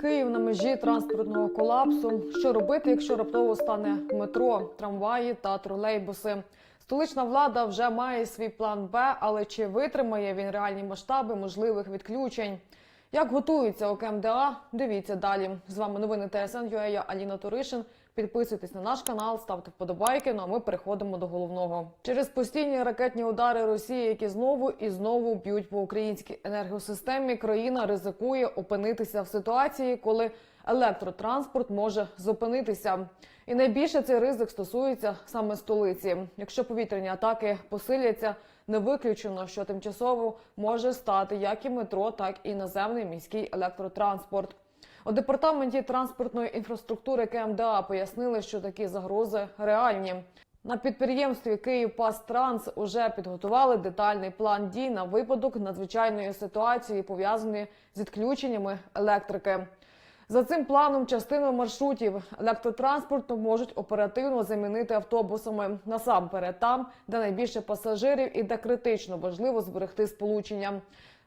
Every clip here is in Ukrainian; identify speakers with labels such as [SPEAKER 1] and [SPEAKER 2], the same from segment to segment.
[SPEAKER 1] Київ на межі транспортного колапсу. Що робити, якщо раптово стане метро, трамваї та тролейбуси? Столична влада вже має свій план Б, але чи витримає він реальні масштаби можливих відключень? Як готується ОКМДА? Дивіться далі. З вами новини ТСН я Аліна Туришин. Підписуйтесь на наш канал, ставте вподобайки. Ну а ми переходимо до головного. Через постійні ракетні удари Росії, які знову і знову б'ють по українській енергосистемі, країна ризикує опинитися в ситуації, коли електротранспорт може зупинитися. І найбільше цей ризик стосується саме столиці. Якщо повітряні атаки посиляться, не виключено, що тимчасово може стати як і метро, так і наземний міський електротранспорт. У департаменті транспортної інфраструктури КМДА пояснили, що такі загрози реальні. На підприємстві «Київпастранс» уже підготували детальний план дій на випадок надзвичайної ситуації, пов'язаної з відключеннями електрики. За цим планом частину маршрутів електротранспорту можуть оперативно замінити автобусами насамперед там, де найбільше пасажирів і де критично важливо зберегти сполучення.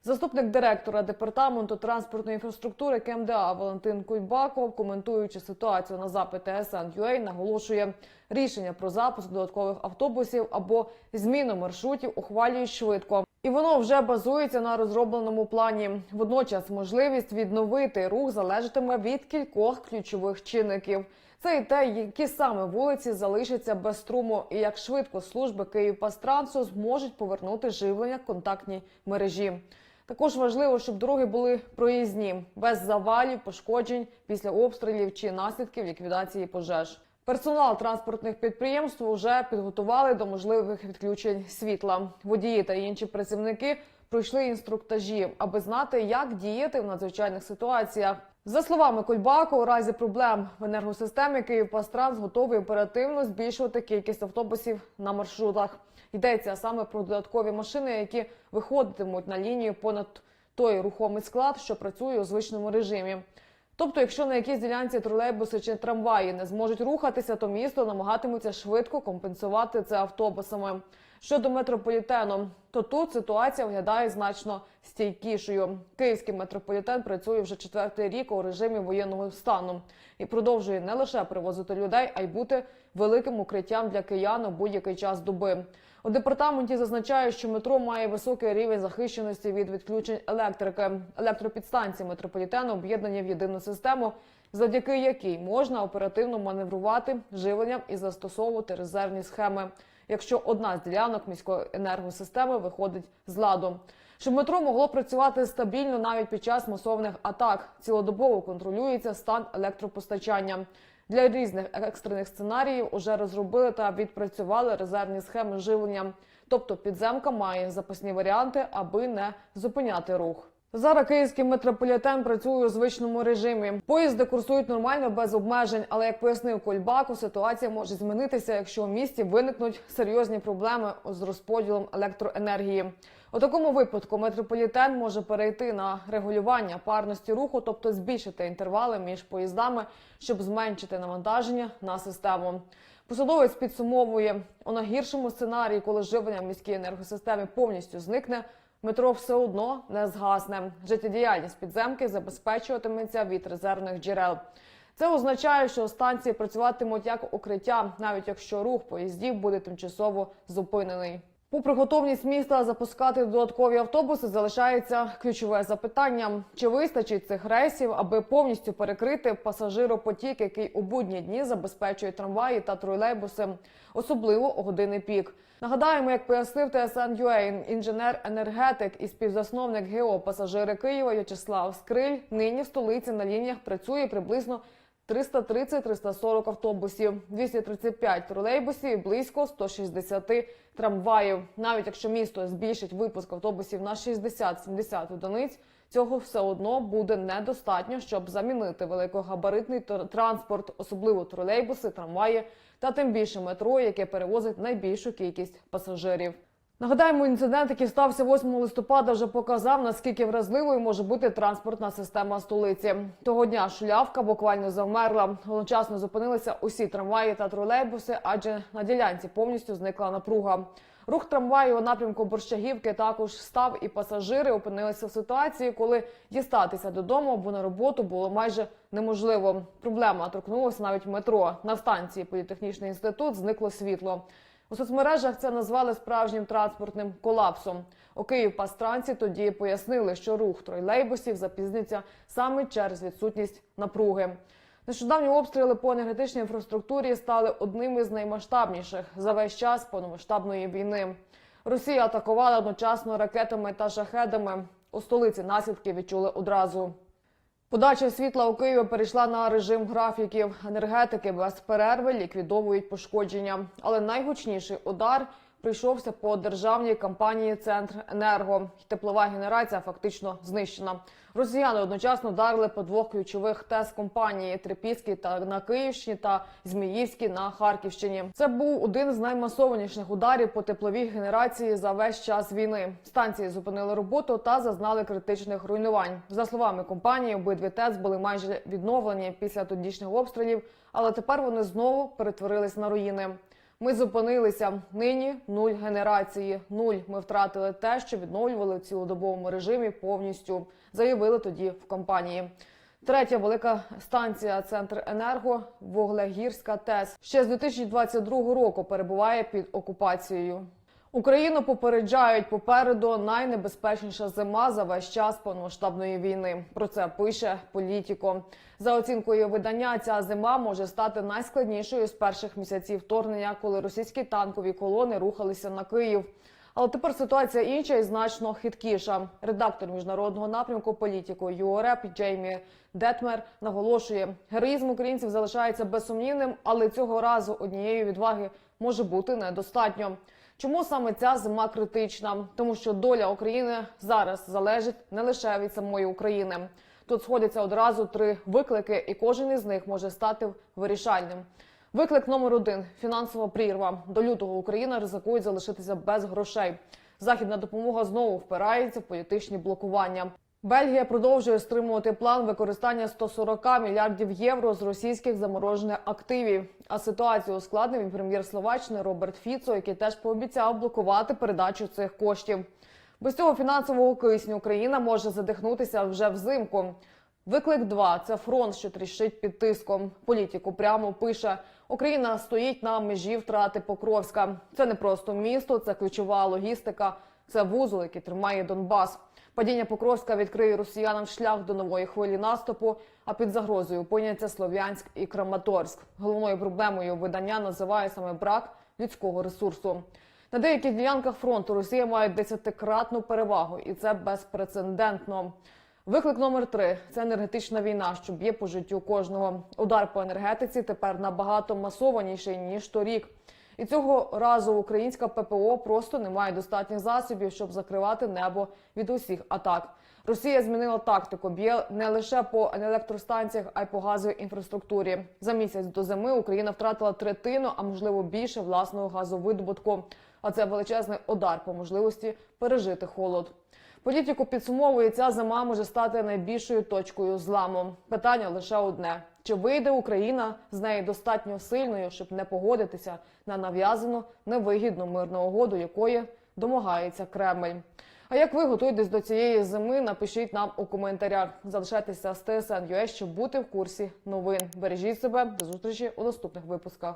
[SPEAKER 1] Заступник директора департаменту транспортної інфраструктури КМДА Валентин Куйбаков, коментуючи ситуацію на запит ТСН.UA, наголошує, рішення про запуск додаткових автобусів або зміну маршрутів ухвалюють швидко. І воно вже базується на розробленому плані. Водночас можливість відновити рух залежатиме від кількох ключових чинників. Це і те, які саме вулиці залишаться без струму, і як швидко служби Київпастрансу зможуть повернути живлення контактній мережі. Також важливо, щоб дороги були проїзні, без завалів, пошкоджень після обстрілів чи наслідків ліквідації пожеж. Персонал транспортних підприємств вже підготували до можливих відключень світла. Водії та інші працівники пройшли інструктажі, аби знати, як діяти в надзвичайних ситуаціях. За словами Кульбаку, у разі проблем в енергосистемі Київпастранс готовий оперативно збільшувати кількість автобусів на маршрутах. Йдеться саме про додаткові машини, які виходитимуть на лінію понад той рухомий склад, що працює у звичному режимі. Тобто, якщо на якійсь ділянці тролейбуси чи трамваї не зможуть рухатися, то місто намагатимуться швидко компенсувати це автобусами. Щодо метрополітену, то тут ситуація виглядає значно стійкішою. Київський метрополітен працює вже четвертий рік у режимі воєнного стану і продовжує не лише привозити людей, а й бути великим укриттям для киян у будь-який час доби. У департаменті зазначають, що метро має високий рівень захищеності від відключень електрики. Електропідстанції метрополітену об'єднані в єдину систему, завдяки якій можна оперативно маневрувати живленням і застосовувати резервні схеми, якщо одна з ділянок міської енергосистеми виходить з ладу. Щоб метро могло працювати стабільно навіть під час масовних атак, цілодобово контролюється стан електропостачання. Для різних екстрених сценаріїв уже розробили та відпрацювали резервні схеми живлення. Тобто підземка має запасні варіанти, аби не зупиняти рух. Зараз київський метрополітен працює у звичному режимі. Поїзди курсують нормально без обмежень, але як пояснив Кольбаку, ситуація може змінитися, якщо у місті виникнуть серйозні проблеми з розподілом електроенергії. У такому випадку метрополітен може перейти на регулювання парності руху, тобто збільшити інтервали між поїздами, щоб зменшити навантаження на систему. Посадовець підсумовує у найгіршому сценарії, коли живлення в міській енергосистемі повністю зникне. Метро все одно не згасне. Життєдіяльність підземки забезпечуватиметься від резервних джерел. Це означає, що станції працюватимуть як укриття, навіть якщо рух поїздів буде тимчасово зупинений. Попри готовність міста запускати додаткові автобуси, залишається ключове запитання: чи вистачить цих рейсів, аби повністю перекрити пасажиропотік, який у будні дні забезпечує трамваї та тролейбуси, особливо у години пік. Нагадаємо, як пояснив ТСН.UA, інженер-енергетик і співзасновник ГО пасажири Києва В'ячеслав Скриль нині в столиці на лініях працює приблизно 330-340 автобусів, 235 тролейбусів і близько 160 трамваїв. Навіть якщо місто збільшить випуск автобусів на 60-70 одиниць, цього все одно буде недостатньо, щоб замінити великогабаритний транспорт, особливо тролейбуси, трамваї та тим більше метро, яке перевозить найбільшу кількість пасажирів. Нагадаємо, інцидент, який стався 8 листопада, вже показав, наскільки вразливою може бути транспортна система столиці. Того дня шулявка буквально завмерла. Одночасно зупинилися усі трамваї та тролейбуси, адже на ділянці повністю зникла напруга. Рух трамваю у напрямку Борщагівки також став, і пасажири опинилися в ситуації, коли дістатися додому або на роботу було майже неможливо. Проблема торкнулася навіть метро. На станції політехнічний інститут зникло світло. У соцмережах це назвали справжнім транспортним колапсом. У Київпастранці тоді пояснили, що рух тролейбусів запізниться саме через відсутність напруги. Нещодавні обстріли по енергетичній інфраструктурі стали одним із наймасштабніших за весь час повномасштабної війни. Росія атакувала одночасно ракетами та шахедами. У столиці наслідки відчули одразу. Подача світла у Києві перейшла на режим графіків. Енергетики без перерви ліквідовують пошкодження. Але найгучніший удар прийшовся по державній компанії Центр Енерго. Теплова генерація фактично знищена. Росіяни одночасно вдарили по двох ключових ТЕС компанії Трипільській та на Київщині та Зміївській на Харківщині. Це був один з наймасованіших ударів по тепловій генерації за весь час війни. Станції зупинили роботу та зазнали критичних руйнувань. За словами компанії, обидві ТЕЦ були майже відновлені після тодішніх обстрілів, але тепер вони знову перетворились на руїни. Ми зупинилися. Нині нуль генерації. Нуль. Ми втратили те, що відновлювали в цілодобовому режимі повністю. Заявили тоді в компанії. Третя велика станція Центр Енерго Вуглегірська ТЕС ще з 2022 року перебуває під окупацією. Україну попереджають попереду найнебезпечніша зима за весь час повномасштабної війни. Про це пише політіко. За оцінкою видання, ця зима може стати найскладнішою з перших місяців вторгнення, коли російські танкові колони рухалися на Київ. Але тепер ситуація інша і значно хиткіша. Редактор міжнародного напрямку політику ЮОРЕП Джеймі Детмер наголошує, героїзм українців залишається безсумнівним, але цього разу однієї відваги може бути недостатньо. Чому саме ця зима критична? Тому що доля України зараз залежить не лише від самої України. Тут сходяться одразу три виклики, і кожен із них може стати вирішальним. Виклик номер один фінансова прірва. До лютого Україна ризикує залишитися без грошей. Західна допомога знову впирається в політичні блокування. Бельгія продовжує стримувати план використання 140 мільярдів євро з російських заморожених активів. А ситуацію ускладнив і прем'єр Словаччини Роберт Фіцо, який теж пообіцяв блокувати передачу цих коштів. Без цього фінансового кисню Україна може задихнутися вже взимку. Виклик 2 – це фронт, що тріщить під тиском. Політику прямо пише: Україна стоїть на межі втрати Покровська. Це не просто місто, це ключова логістика, це вузол, який тримає Донбас. Падіння Покровська відкриє росіянам шлях до нової хвилі наступу. А під загрозою опиняться Слов'янськ і Краматорськ. Головною проблемою видання називає саме брак людського ресурсу. На деяких ділянках фронту Росія має десятикратну перевагу, і це безпрецедентно. Виклик номер три це енергетична війна, що б'є по життю кожного. Удар по енергетиці тепер набагато масованіший ніж торік. І цього разу українська ППО просто не має достатніх засобів, щоб закривати небо від усіх атак. Росія змінила тактику, б'є не лише по електростанціях, а й по газовій інфраструктурі. За місяць до зими Україна втратила третину, а можливо більше власного газовидобутку. А це величезний удар по можливості пережити холод. Політику підсумовує, ця зима може стати найбільшою точкою зламу. Питання лише одне: чи вийде Україна з неї достатньо сильною, щоб не погодитися на нав'язану невигідну мирну угоду, якої домагається Кремль? А як ви готуєтесь до цієї зими? Напишіть нам у коментарях. Залишайтеся з ТСН.UA, щоб бути в курсі новин. Бережіть себе до зустрічі у наступних випусках.